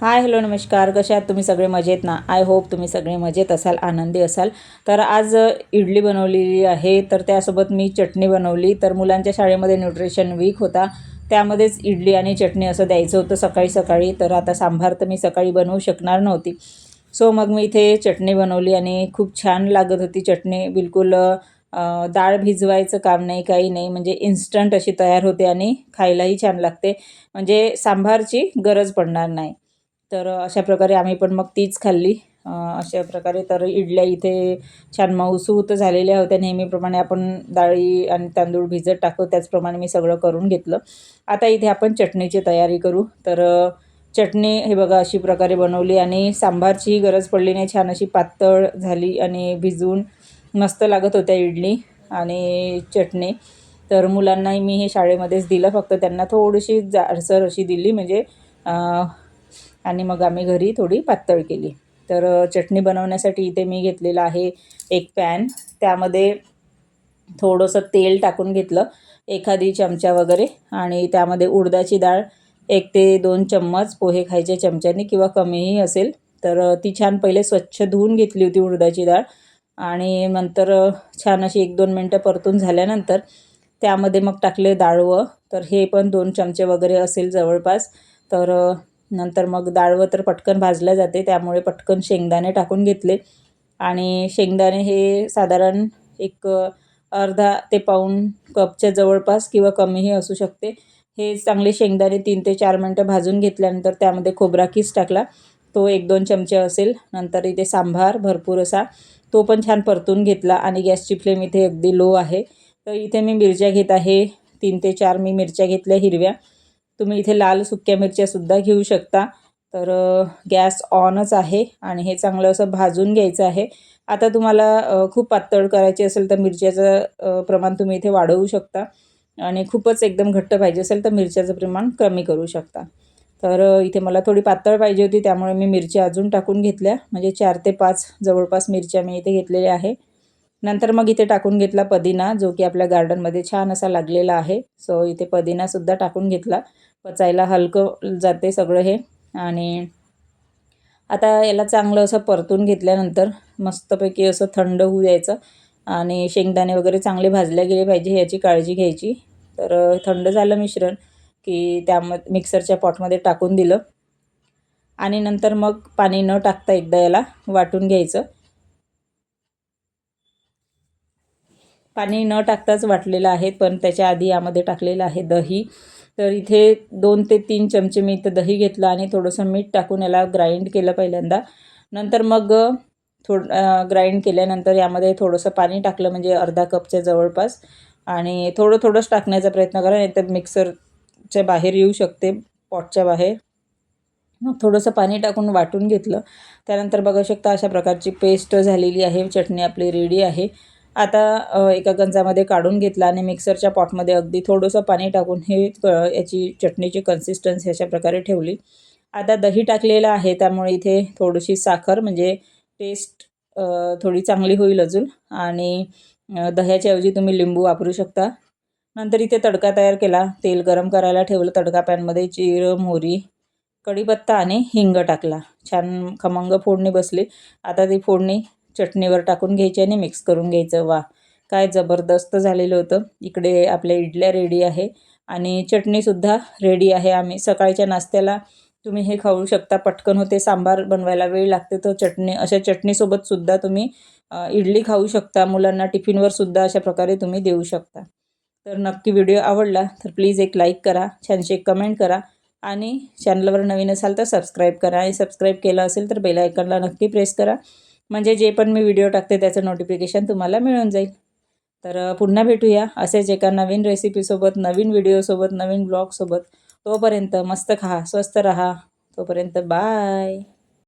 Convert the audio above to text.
Hi hello नमस्कार. कशा आहात तुम्ही? सगळे मजेत ना? आय होप तुम्ही सगळे मजेत असाल आनंदी असाल. तर आज इडली बनवलेली आहे. तर त्यासोबत मी चटणी बनवली. तर मुलांच्या शाळेमध्ये न्यूट्रिशन वीक होता. त्यामध्येच इडली आणि चटणी असं द्यायचं होतं सकाळी सकाळी. तर आता सांभार तर मी सकाळी बनवू शकणार नव्हती. सो मग मी इथे चटणी बनवली आणि खूप छान लागत होती चटणी. बिलकुल डाळ भिजवायचं काम नाही काही नाही. म्हणजे इन्स्टंट अशी तयार होते आणि खायलाही छान लागते. म्हणजे सांभारची गरज पडणार नाही. तर अशा प्रकारे आम्ही पण मग तीच खाल्ली. अशा प्रकारे तर इडल्या इथे छान मऊसूत झालेल्या होत्या. नेहमीप्रमाणे आपण डाळी आणि तांदूळ भिजत टाकतो. त्याचप्रमाणे मी सगळं करून घेतलं. आता इथे आपण चटणीची तयारी करू. तर चटणी हे बघा अशी प्रकारे बनवली आणि सांबारची गरज पडली नाही. छान अशी पातळ झाली आणि भिजवून मस्त लागत होत्या इडली आणि चटणी. तर मुलांनाही मी हे शाळेमध्येच दिलं. फक्त त्यांना थोडीशी जाडसर अशी दिली. म्हणजे आणि मग आम्ही घरी थोडी पातळ केली. तर चटणी बनवण्यासाठी इथे मी घेतलेलं आहे एक पॅन. त्यामध्ये थोडंसं तेल टाकून घेतलं एखादी चमचा वगैरे. आणि त्यामध्ये उडदाची डाळ एक ते दोन चम्मच पोहे खायच्या चमच्याने किंवा कमीही असेल. तर ती छान पहिले स्वच्छ धुवून घेतली होती उडदाची डाळ. आणि नंतर छान अशी एक दोन मिनटं परतून झाल्यानंतर त्यामध्ये मग टाकले डाळवं तर हे पण दोन चमचे वगैरे असेल जवळपास. तर नंतर मग डाळ तर पटकन भाजल्या जाते त्यामुळे पटकन शेंगदाणे टाकून घेतले. आणि शेंगदाणे हे साधारण एक अर्धा ते पाऊण कपच्या जवळपास किंवा कमीही असू शकते. हे चांगले शेंगदाणे तीन ते चार मिनटं भाजून घेतल्यानंतर त्यामध्ये खोबरा किस टाकला. तो एक दोन चमचे असेल. नंतर इथे सांबार भरपूर असा. तो पण छान परतून घेतला आणि गॅसची फ्लेम इथे अगदी लो आहे. तर इथे मी मिरच्या घेत आहे. तीन ते चार मी मिरच्या घेतल्या हिरव्या. तुम्ही इथे लाल सुक्या मिरच्यासुद्धा घेऊ शकता. तर गॅस ऑनच आहे आणि हे चांगलं असं भाजून घ्यायचं आहे. आता तुम्हाला खूप पातळ करायची असेल तर मिरच्याचं प्रमाण तुम्ही इथे वाढवू शकता. आणि खूपच एकदम घट्ट पाहिजे असेल तर मिरच्याचं प्रमाण कमी करू शकता. तर इथे मला थोडी पातळ पाहिजे होती त्यामुळे मी मिरच्या अजून टाकून घेतल्या. म्हणजे चार ते पाच जवळपास मिरच्या मी इथे घेतलेल्या आहे. नंतर मग इथे टाकून घेतला पदिना जो की आपल्या गार्डनमध्ये छान असा लागलेला आहे. सो इथे पदिनासुद्धा टाकून घेतला. पचायला हलकं जाते सगळं हे. आणि आता याला चांगलं असं परतून घेतल्यानंतर मस्तपैकी असं थंड होऊ द्यायचं. आणि शेंगदाणे वगैरे चांगले भाजले गेले पाहिजे याची काळजी घ्यायची. तर थंड झालं मिश्रण की त्यामध्ये मिक्सरच्या पॉटमध्ये टाकून दिलं. आणि नंतर मग पाणी न टाकता एकदा याला वाटून घ्यायचं. पाणी न टाकताच वाटलेलं आहे पण त्याच्या आधी यामध्ये टाकलेलं आहे दही. तर इथे दोन ते तीन चमचे मी इथं दही घेतलं आणि थोडंसं मीठ टाकून याला ग्राइंड केलं पहिल्यांदा. नंतर मग थोड ग्राइंड केल्यानंतर यामध्ये थोडंसं पाणी टाकलं म्हणजे अर्धा कपच्या जवळपास. आणि थोडं थोडंच टाकण्याचा प्रयत्न करा नाहीतर मिक्सरच्या बाहेर येऊ शकते पॉटच्या बाहेर. मग थोडंसं पाणी टाकून वाटून घेतलं. त्यानंतर बघू शकता अशा प्रकारची पेस्ट झालेली आहे चटणी आपली रेडी आहे. आता एका गंजामध्ये काढून घेतला आणि मिक्सरच्या पॉटमध्ये अगदी थोडंसं पाणी टाकून हे क याची चटणीची कन्सिस्टन्सी अशा प्रकारे ठेवली. आता दही टाकलेलं आहे त्यामुळे इथे थोडीशी साखर म्हणजे टेस्ट थोडी चांगली होईल अजून. आणि दह्याच्याऐवजी दह्याच्या ऐवजी तुम्ही लिंबू वापरू शकता. नंतर इथे तडका तयार केला. तेल गरम करायला ठेवलं तडका पॅनमध्ये. जिरं मोहरी कढीपत्ता आणि हिंग टाकला. छान खमंग फोडणी बसली. आता ती फोडणी चटणीवर टाकून घ्यायची आणि मिक्स करून घ्यायचं. वा काय जबरदस्त झालेलं होतं. इकडे आपल्या इडल्या रेडी आहे आणि चटणीसुद्धा रेडी आहे. आम्ही सकाळच्या नाश्त्याला तुम्ही हे खाऊ शकता. पटकन होते. सांबार बनवायला वेळ लागते. तर चटणी अशा चटणीसोबतसुद्धा तुम्ही इडली खाऊ शकता. मुलांना टिफिनवर सुद्धा अशा प्रकारे तुम्ही देऊ शकता. तर नक्की व्हिडिओ आवडला तर प्लीज एक लाईक करा. छानशी एक कमेंट करा. आणि चॅनलवर नवीन असाल तर सबस्क्राईब करा. आणि सबस्क्राईब केलं असेल तर बेलायकनला नक्की प्रेस करा. म्हणजे जे पण मी व्हिडिओ टाकते त्याचं नोटिफिकेशन तुम्हाला मिळून जाईल. तर पुन्हा भेटूया असेच एका नवीन रेसिपीसोबत नवीन व्हिडिओसोबत नवीन ब्लॉगसोबत तोपर्यंत मस्त खा स्वस्त रहा. तोपर्यंत बाय